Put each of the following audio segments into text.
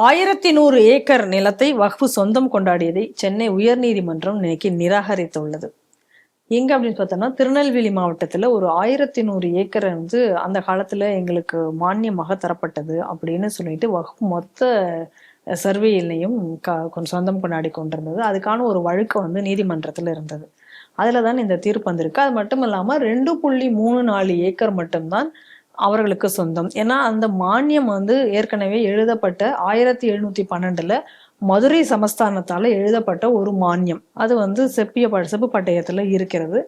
ஆயிரத்தி நூறு ஏக்கர் நிலத்தை வக்ஃபு சொந்தம் கொண்டாடியதை சென்னை உயர்நீதிமன்றம் இன்னைக்கு நிராகரித்துள்ளது. எங்க அப்படின்னு பார்த்தோம்னா திருநெல்வேலி மாவட்டத்துல ஒரு ஆயிரத்தி நூறு ஏக்கர் வந்து அந்த காலத்துல எங்களுக்கு மானியமாக தரப்பட்டது அப்படின்னு சொல்லிட்டு வகுப்பு மொத்த சர்வேயிலையும் க சொந்தம் கொண்டாடி கொண்டிருந்தது. அதுக்கான ஒரு வழக்கு வந்து நீதிமன்றத்துல இருந்தது. அதுலதான் இந்த தீர்ப்பு வந்திருக்கு. அது மட்டும் இல்லாம ரெண்டு புள்ளி மூணு நாலு ஏக்கர் மட்டும்தான் அவர்களுக்கு சொந்தம். ஏன்னா அந்த மானியம் வந்து ஏற்கனவே எழுதப்பட்ட ஆயிரத்தி எழுநூத்தி பன்னெண்டுல மதுரை சமஸ்தானத்தால எழுதப்பட்ட ஒரு மானியம். அது வந்து செப்பிய ப செப்பு பட்டயத்துல இருக்கிறது.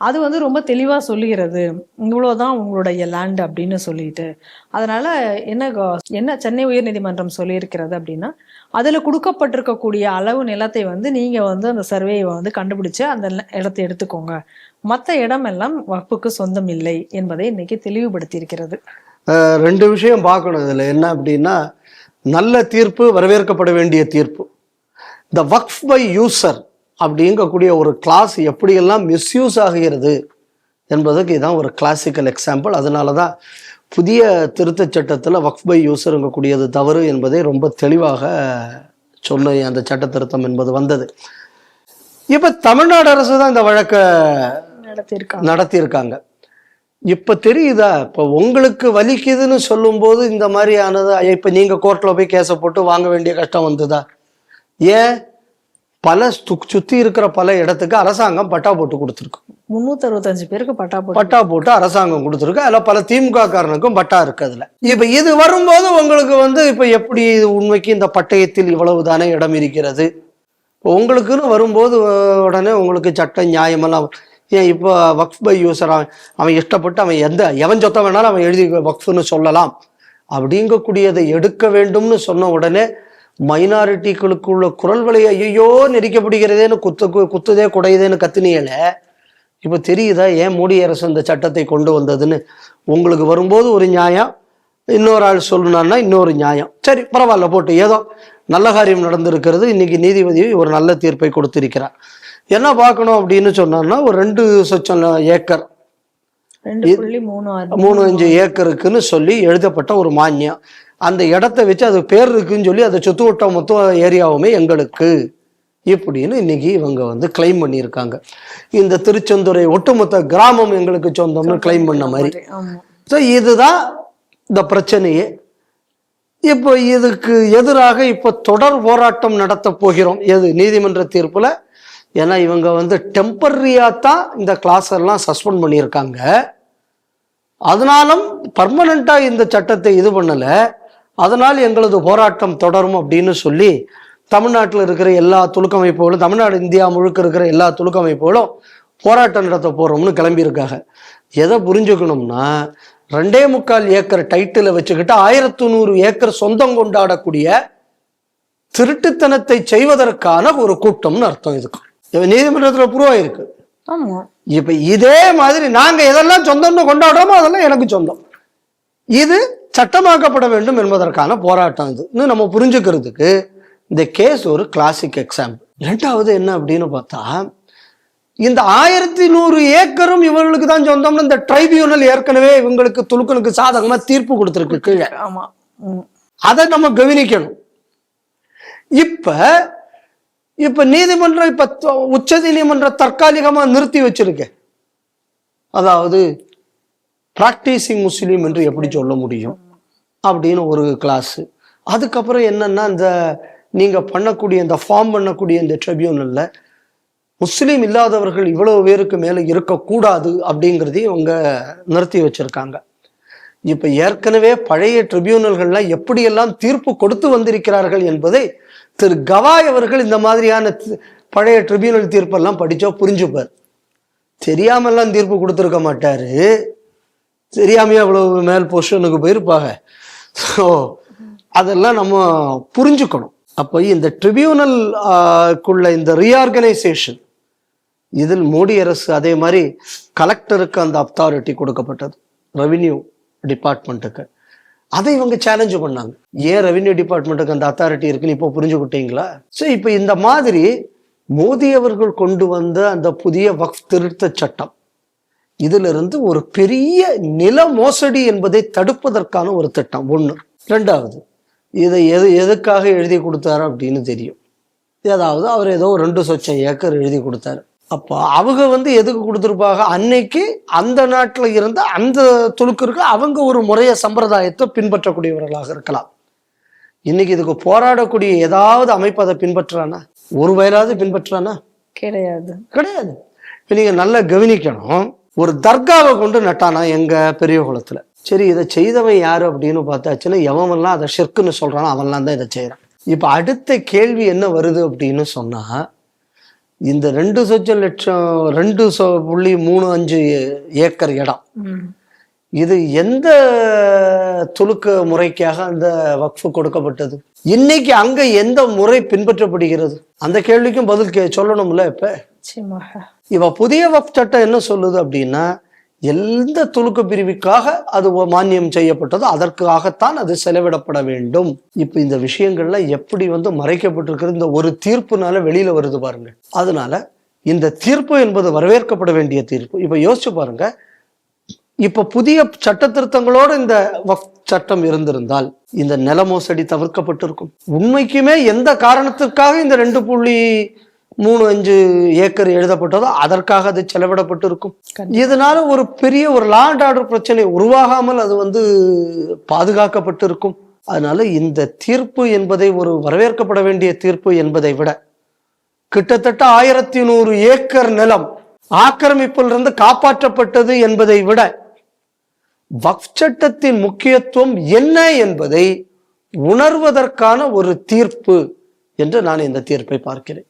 அது வந்து ரொம்ப தெளிவா சொல்லுகிறது. இவ்வளவுதான் உங்களுடைய லேண்ட் அப்படின்னு சொல்லிட்டு. அதனால என்ன என்ன சென்னை உயர்நீதிமன்றம் சொல்லியிருக்கிறது அப்படின்னா அதில் கொடுக்கப்பட்டிருக்கக்கூடிய அளவு நிலத்தை வந்து நீங்கள் வந்து அந்த சர்வேயை வந்து கண்டுபிடிச்சு அந்த ந- இடத்தை எடுத்துக்கோங்க. மற்ற இடமெல்லாம் வகுப்புக்கு சொந்தம் இல்லை என்பதை இன்னைக்கு தெளிவுபடுத்தியிருக்கிறது. ரெண்டு விஷயம் பார்க்கணும் இதில். என்ன அப்படின்னா நல்ல தீர்ப்பு வரவேற்கப்பட வேண்டிய தீர்ப்பு. இந்த வக்ஃப் பை யூசர் அப்படிங்கக்கூடிய ஒரு கிளாஸ் எப்படியெல்லாம் மிஸ்யூஸ் ஆகிறது என்பதுக்கு இதுதான் ஒரு கிளாசிக்கல் எக்ஸாம்பிள் அதனால தான் புதிய திருத்தச் சட்டத்தில் வக்ஃப் பை யூசருங்கக்கூடியது தவறு என்பதை ரொம்ப தெளிவாக சொன்ன அந்த சட்ட திருத்தம் என்பது வந்தது. இப்போ தமிழ்நாடு அரசு தான் இந்த வழக்கை நடத்தியிருக்காங்க. நடத்தியிருக்காங்க. இப்ப தெரியுதா? இப்ப உங்களுக்கு வலிக்குதுன்னு சொல்லும்போது இந்த மாதிரியானது இப்ப நீங்க கோர்ட்ல போய் கேஸை போட்டு வாங்க வேண்டிய கஷ்டம் வந்ததா? ஏன்? பல சு- சுத்தி இருக்கிற பல இடத்துக்கு அரசாங்கம் பட்டா போட்டு கொடுத்துருக்கு. முன்னூத்தி அறுபத்தஞ்சு பேருக்கு பட்டா போட்டு பட்டா போட்டு அரசாங்கம் கொடுத்துருக்கு. அதில் பல திமுக காரனுக்கும் பட்டா இருக்கு அதில் இப்போ இது வரும்போது உங்களுக்கு வந்து இப்போ எப்படி இது உண்மைக்கு இந்த பட்டயத்தில் இவ்வளவு தானே இடம் இருக்கிறது? இப்போ உங்களுக்குன்னு வரும்போது உடனே உங்களுக்கு சட்டம் நியாயமெல்லாம் ஏன் இப்போ வக்ஃப் பை யூசர் அவன் அவன் இஷ்டப்பட்டு அவன் எந்த எவன் சொத்த வேணாலும் அவன் எழுதி வக்ஃப்னு சொல்லலாம். அப்படிங்கக்கூடியதை எடுக்க வேண்டும்னு சொன்ன உடனே மைனாரிட்டிகளுக்கு உள்ள குரல் விலையை ஐயோ நெரிக்கப்படுகிறதேன்னு குத்து கு- குத்துதே குடையுதேன்னு கத்துனியலை இப்போ தெரியுதா ஏன் மோடி அரசு இந்த சட்டத்தை கொண்டு வந்ததுன்னு? உங்களுக்கு வரும்போது ஒரு நியாயம் இன்னொரு ஆள் சொல்லணும்னா இன்னொரு நியாயம். சரி பரவாயில்ல போட்டு. ஏதோ நல்ல காரியம் நடந்திருக்கிறது. இன்னைக்கு நீதிபதி ஒரு நல்ல தீர்ப்பை கொடுத்திருக்கிறார். என்ன பார்க்கணும் அப்படின்னு சொன்னோம்னா ஒரு ரெண்டு சொச்சம் ஏக்கர். மூணு அஞ்சு ஏக்கருக்குன்னு சொல்லி எழுதப்பட்ட ஒரு மானியம். அந்த இடத்த வச்சு அது பேர் இருக்குன்னு சொல்லி அதை சுத்து வட்ட மொத்த ஏரியாவுமே எங்களுக்கு. இப்படின்னு இன்னைக்கு இவங்க வந்து கிளைம் பண்ணியிருக்காங்க. இந்த திருச்செந்துறை ஒட்டுமொத்த கிராமம் எங்களுக்கு சொந்தம்னு கிளைம் பண்ண மாதிரி. ஸோ இதுதான் இந்த பிரச்சனையே. இப்போ இதுக்கு எதிராக இப்போ தொடர் போராட்டம் நடத்த போகிறோம். எது? நீதிமன்ற தீர்ப்புல? ஏன்னா இவங்க வந்து டெம்பரரியா தான் இந்த கிளாஸ் எல்லாம் சஸ்பெண்ட் பண்ணியிருக்காங்க. அதனாலும் பர்மனண்டா இந்த சட்டத்தை இது பண்ணல. அதனால் எங்களது போராட்டம் தொடரும் அப்படின்னு சொல்லி தமிழ்நாட்டில் இருக்கிற எல்லா துலுக்கமைப்புகளும் தமிழ்நாடு இந்தியா முழுக்க இருக்கிற எல்லா துலுக்கமைப்புகளும் போராட்டம் நடத்த போறோம்னு கிளம்பியிருக்காங்க. எதை புரிஞ்சுக்கணும்னா ரெண்டே முக்கால் ஏக்கர் டைட்டிலை வச்சுக்கிட்டு ஆயிரத்து நூறு ஏக்கர் சொந்தம் கொண்டாடக்கூடிய திருட்டுத்தனத்தை செய்வதற்கான ஒரு கூட்டம்னு அர்த்தம் இதுக்கு. இது நீதிமன்றத்துல ப்ரூவ் ஆமா. இப்ப இதே மாதிரி நாங்க எதெல்லாம் சொந்தம்னு கொண்டாடுறோமோ அதெல்லாம் எனக்கு சொந்தம். இது சட்டமாக்கப்பட வேண்டும் என்பதற்கான போராட்டம் இது. இன்னும் நம்ம புரிஞ்சுக்கிறதுக்கு இந்த கேஸ் ஒரு கிளாசிக் எக்ஸாம்பிள் ரெண்டாவது என்ன அப்படின்னு பார்த்தா இந்த ஆயிரத்தி நூறு ஏக்கரும் இவர்களுக்கு தான் சொந்தம்னு இந்த ட்ரைபியூனல் ஏற்கனவே இவங்களுக்கு துலுக்கனுக்கு சாதகமா தீர்ப்பு கொடுத்துருக்கு கீழே. ஆமா. அதை நம்ம கவனிக்கணும். இப்ப இப்ப நீதிமன்றம் இப்ப உச்ச நீதிமன்ற தற்காலிகமா நிறுத்தி வச்சிருக்க அதாவது பிராக்டிசிங் முஸ்லீம் என்று எப்படி சொல்ல முடியும்? அப்படின்னு ஒரு கிளாஸ் அதுக்கப்புறம் என்னன்னா இந்த நீங்கள் பண்ணக்கூடிய இந்த ஃபார்ம் பண்ணக்கூடிய இந்த ட்ரிபியூனலில் முஸ்லீம் இல்லாதவர்கள் இவ்வளவு பேருக்கு மேலே இருக்கக்கூடாது அப்படிங்கிறதையும் அவங்க நிறுத்தி வச்சுருக்காங்க. இப்போ ஏற்கனவே பழைய ட்ரிபியூனல்கள்லாம் எப்படியெல்லாம் தீர்ப்பு கொடுத்து வந்திருக்கிறார்கள் என்பதை திரு கவாய் அவர்கள் இந்த மாதிரியான பழைய ட்ரிபியூனல் தீர்ப்பெல்லாம் படித்தோ புரிஞ்சுப்பார். தெரியாமல்லாம் தீர்ப்பு கொடுத்துருக்க மாட்டார். தெரியாமையே அவ்வளோ மேல் பொசிஷனுக்கு போயிருப்பாங்க. ஸோ அதெல்லாம் நம்ம புரிஞ்சுக்கணும். அப்போ இந்த ட்ரிபியூனல் குள்ள இந்த ரீஆர்கனைசேஷன் இதில் மோடி அரசு அதே மாதிரி கலெக்டருக்கு அந்த அத்தாரிட்டி கொடுக்கப்பட்டது. ரெவின்யூ டிபார்ட்மெண்ட்டுக்கு அதை இவங்க சேலஞ்சு பண்ணாங்க. ஏன் ரெவின்யூ டிபார்ட்மெண்ட்டுக்கு அந்த அத்தாரிட்டி இருக்குன்னு இப்போ புரிஞ்சுக்கிட்டீங்களா? ஸோ இப்போ இந்த மாதிரி மோடி அவர்கள் கொண்டு வந்த அந்த புதிய வக்ஃப் திருத்த சட்டம் இதிலிருந்து ஒரு பெரிய நில மோசடி என்பதை தடுப்பதற்கான ஒரு திட்டம். ஒன்று ரெண்டாவது இதை எது எதுக்காக எழுதி கொடுத்தாரு அப்படின்னு தெரியும். ஏதாவது அவர் ஏதோ ஒரு ரெண்டு சொச்சம் ஏக்கர் எழுதி கொடுத்தாரு. அப்போ அவங்க வந்து எதுக்கு கொடுத்துருப்பாங்க? அன்னைக்கு அந்த நாட்டில் இருந்த அந்த துலுக்கிற்கு அவங்க ஒரு முறைய சம்பிரதாயத்தை பின்பற்றக்கூடியவர்களாக இருக்கலாம். இன்னைக்கு இதுக்கு போராடக்கூடிய ஏதாவது அமைப்பு அதை பின்பற்றுறானா ஒரு வயலாவது பின்பற்றுறானா கிடையாது. கிடையாது. இப்போ நீங்கள் நல்லா கவனிக்கணும். ஒரு தர்காவை கொண்டு நட்டானா எங்க பெரிய குளத்துல? சரி இதை செய்தவன் யாரு அப்படின்னு பார்த்தாச்சுன்னா எவன்லாம் அதை ஷிர்க்குன்னு சொல்றானோ அவன்லாம் தான் இதை செய்கிறான் இப்போ அடுத்த கேள்வி என்ன வருது அப்படின்னு சொன்னா இந்த ரெண்டு சொச்சம் லட்சம் ரெண்டு சொ புள்ளி மூணு அஞ்சு ஏக்கர் இடம். இது எந்த துலுக்க முறைக்காக அந்த வக்ஃபு கொடுக்கப்பட்டது? இன்னைக்கு அங்க எந்த முறை பின்பற்றப்படுகிறது? அந்த கேள்விக்கும் பதில் கே சொல்லணும்ல இப்ப? இவ புதிய வக்ஃப் சட்டம் என்ன சொல்லுது அப்படின்னா எந்த துலுக்கு பிரிவுக்காக அது மானியம் செய்யப்பட்டதோ அதற்காகத்தான் அது செலவிடப்பட வேண்டும். இப்ப இந்த விஷயங்கள்ல எப்படி வந்து மறைக்கப்பட்டிருக்கிறது இந்த ஒரு தீர்ப்புனால வெளியில வருது பாருங்க. அதனால இந்த தீர்ப்பு என்பது வரவேற்கப்பட வேண்டிய தீர்ப்பு. இப்ப யோசிச்சு பாருங்க. இப்ப புதிய சட்ட திருத்தங்களோடு இந்த சட்டம் இருந்திருந்தால் இந்த நில மோசடி தவிர்க்கப்பட்டிருக்கும். உண்மைக்குமே எந்த காரணத்திற்காக இந்த ரெண்டு புள்ளி மூணு அஞ்சு ஏக்கர் எழுதப்பட்டதோ அதற்காக அது செலவிடப்பட்டிருக்கும். இதனால ஒரு பெரிய ஒரு லாண்ட் ஆர்டர் பிரச்சனை உருவாகாமல் அது வந்து பாதுகாக்கப்பட்டிருக்கும். அதனால இந்த தீர்ப்பு என்பதை ஒரு வரவேற்கப்பட வேண்டிய தீர்ப்பு என்பதை விட கிட்டத்தட்ட ஆயிரத்தி நூறு ஏக்கர் நிலம் ஆக்கிரமிப்பிலிருந்து காப்பாற்றப்பட்டது என்பதை விட வக்ஃப் சட்டத்தின் முக்கியத்துவம் என்ன என்பதை உணர்வதற்கான ஒரு தீர்ப்பு என்று நான் இந்த தீர்ப்பை பார்க்கிறேன்.